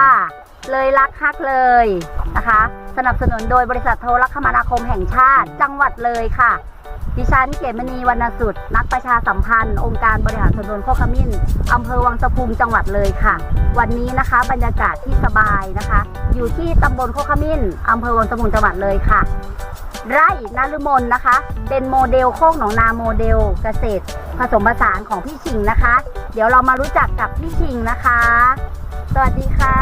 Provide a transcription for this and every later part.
่ะเลยรักฮักเลยนะคะ สนับสนุนโดยบริษัทโทรคมนาคมแห่งชาติ จังหวัดเลยค่ะ ดิฉันเกตมณีวรรณสุดนักประชาสัมพันธ์ องค์การบริหารส่วนตำบลโคกขมิ้นอำเภอวังสะพุงจังหวัดเลยค่ะ วันนี้นะคะบรรยากาศที่สบายนะคะ อยู่ที่ตำบลโคกขมิ้นอำเภอวังสะพุงจังหวัดเลยค่ะ ไร่นฤมลนะคะ เป็นโมเดลโคกหนองนาโมเดลเกษตร ผสมผสานของพี่ชิงนะคะ เดี๋ยวเรามารู้จักกับพี่ชิงนะคะ สวัสดีค่ะ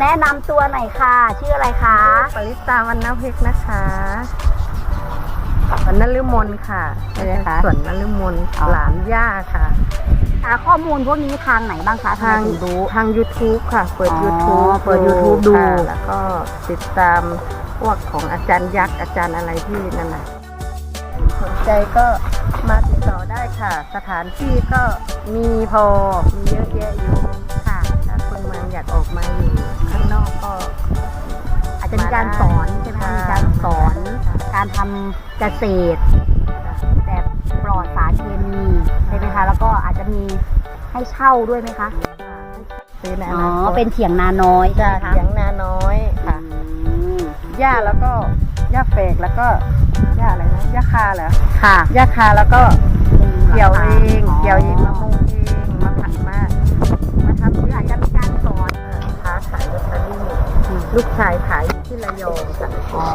แนะนำตัวหน่อยค่ะ ชื่ออะไรคะปริตาวันน้ำพริกนะคะวันนฤมลค่ะใช่ไหมคะส่วนนฤมลอ๋อหลานย่าค่ะหาข้อมูลพวกนี้ทางไหนบ้างคะทางถึรู้ทาง YouTube ค่ะ เปิดอ๋อ YouTube เปิด YouTube ดูค่ะแล้วก็ติดตามพวกของอาจารย์ยักษ์อาจารย์อะไรที่นั่นน่ะสนใจก็มาติดต่อได้ค่ะ สถานที่ก็มีพอมีเยอะแยะอยู่ การทำเกษตรแบบปลอดสารเคมีใช่ไหมคะ แล้วก็อาจจะมีให้เช่าด้วยไหมคะซื้อในออ๋อ นาคตเป็นเถียงนาน้อยใช่จะไหมคะเสียงนาน้อยค่ะ อืมหญ้าแล้วก็หญ้าเฟกแล้วก็หญ้าอะไรนะหญ้าคาเหรอค่ะหญ้าคาแล้วก็เกี่ยวเองอ๋อเกี่ยวเองมามุงเองมาผัดมามาทำหรืออาจจะมีการสอนค้าขายลอตเตอรี่ลูกชายขายอยู่ที่ระยองค่ะ อ๋อ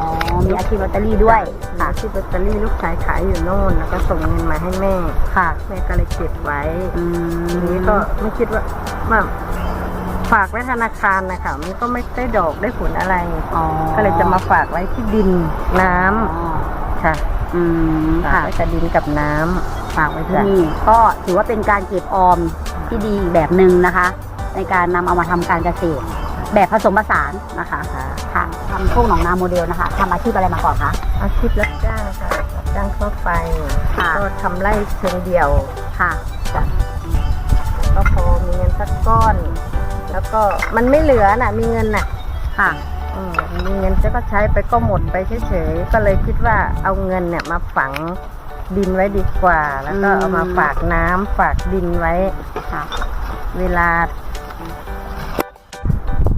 มีอาชีพลอตเตอรี่ด้วยค่ะค่ะ ที่ลอตเตอรี่ลูกชายขายอยู่โน่นแล้วก็ส่งเงินมาให้แม่ ค่ะ แม่ก็เลยเก็บไว้อืทีมนี้ก็ไม่คิดว่าว่าฝากไว้ธนาคารนะคะมันก็ไม่ได้ดอกได้ผลอะไร อ๋อก็เลยจะมาฝากไว้ที่ดินน้ำอ๋อค่ะอืมฝากค่ะ ไว้กับดินกับน้ำ ฝากไว้ที่นี่ก็ถือว่าเป็นการเก็บออมที่ดีอีกแบบหนึ่งนะคะ ในการนำเอามาทำการเกษตร แบบผสมผสานนะคะ ค่ะ ค่ะทำพวกหนองนาโมเดลนะคะทำอาชีพอะไรมาก่อนคะอาชีพรับจ้างค่ะรับจ้างทั่วไปค่ะ ก็ทำไร่เชิงเดี่ยวค่ะก็พอมีเงินสักก้อน แล้วก็มันไม่เหลือน่ะ มีเงินน่ะค่ะอืมมีเงินจะก็ใช้ไปก็หมดไปเฉยๆก็เลยคิดว่าเอาเงินเนี่ยมาฝังดินไว้ดีกว่า แล้วก็อืมเอามาฝากน้ำฝากดินไว้ ค่ะเวลา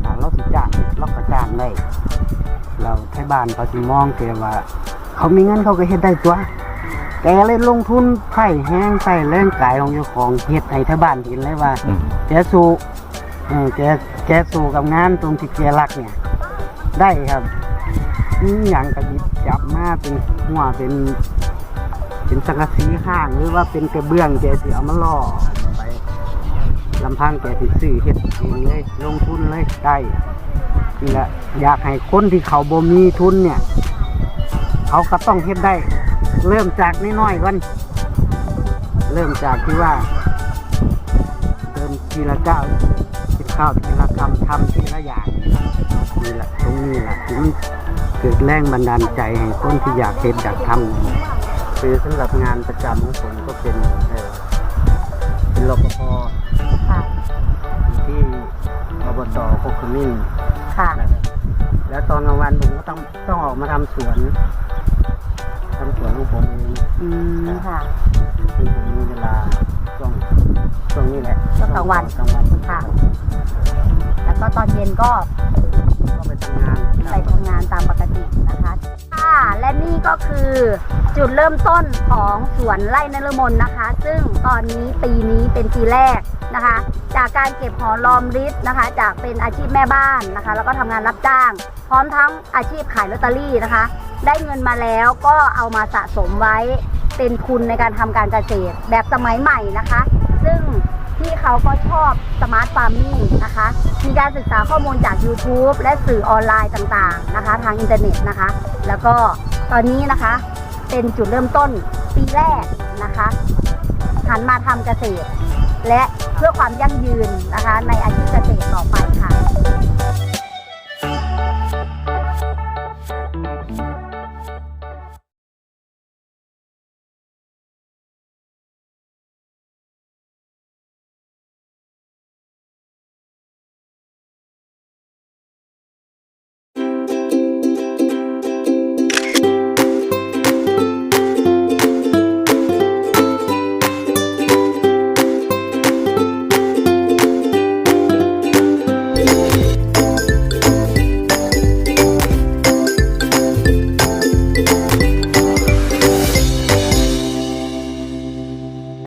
ถ้าเราสิจ้างเราก็จ้างได้เรา ไทยบ้านเขาสิมองแกว่า เขามีเงินเขาก็เฮ็ดได้ตัวแกเลยลงทุนไผ่แห้งใส่แรงกายของเจ้าของเฮ็ดให้ไทยบ้านเห็นเลยว่าแกสู้เออแกแกสู้กับงานตรงที่แกรักเนี่ย ได้ครับนี่อย่างกระดิบจับมาเป็นหัวเป็น เป็นสังกะสีข้างหรือว่าเป็นกระเบื้องแกสิเอามาล่อไปลำพังแกสิซื้อเฮ็ดเองเลยลงทุนเลยได้นี่ แหละอยากให้คนที่เขาบ่มีทุนเนี่ย เขาก็ต้องเฮ็ดได้ เริ่มจากน้อยๆก่อนเริ่มจากที่ว่าเดินทีละก้าวทีละก้าวทีละคำทำทีละอย่างนี่แหละตรงนี้แหละที่มันเกิดแรงบันดาลใจให้คนที่อยากเห็นอยากทำคือสำหรับงานประจำของผมก็เป็นเอ่อเป็นรปภค่ะอยู่ที่อบตโคกขมิ้น ค่ะนะครับแล้วตอนกลางวันผมก็ต้องต้องออกมาทำสวนทำสวนของผมเองอืมค่ะคือผมมีเวลาช่วงช่วงนี้แหละช่วงกลางวันกลางวัน ค่ะ แล้วก็ตอนเย็นก็ ก็ไปทำงานไปทำงานตามปกตินะคะค่ะและนี่ก็คือจุดเริ่มต้นของสวนไร่นรมนนะคะ ซึ่งตอนนี้ปีนี้เป็นปีแรกนะคะ จากการเก็บหอมรอมริบนะคะ จากเป็นอาชีพแม่บ้านนะคะ แล้วก็ทำงานรับจ้าง พร้อมทั้งอาชีพขายลอตเตอรี่นะคะ ได้เงินมาแล้วก็เอามาสะสมไว้เป็นทุนในการทำการเกษตรแบบสมัยใหม่นะคะ ซึ่ง พี่เขาก็ชอบสมาร์ทฟาร์มมิ่งนะคะ มีการศึกษาข้อมูลจาก YouTube และสื่อออนไลน์ต่างๆนะคะ ทางอินเทอร์เน็ตนะคะ แล้วก็ตอนนี้นะคะ เป็นจุดเริ่มต้นปีแรกนะคะหันมาทำเกษตร และเพื่อความยั่งยืนนะคะ ในอาชีพเกษตรต่อไปค่ะ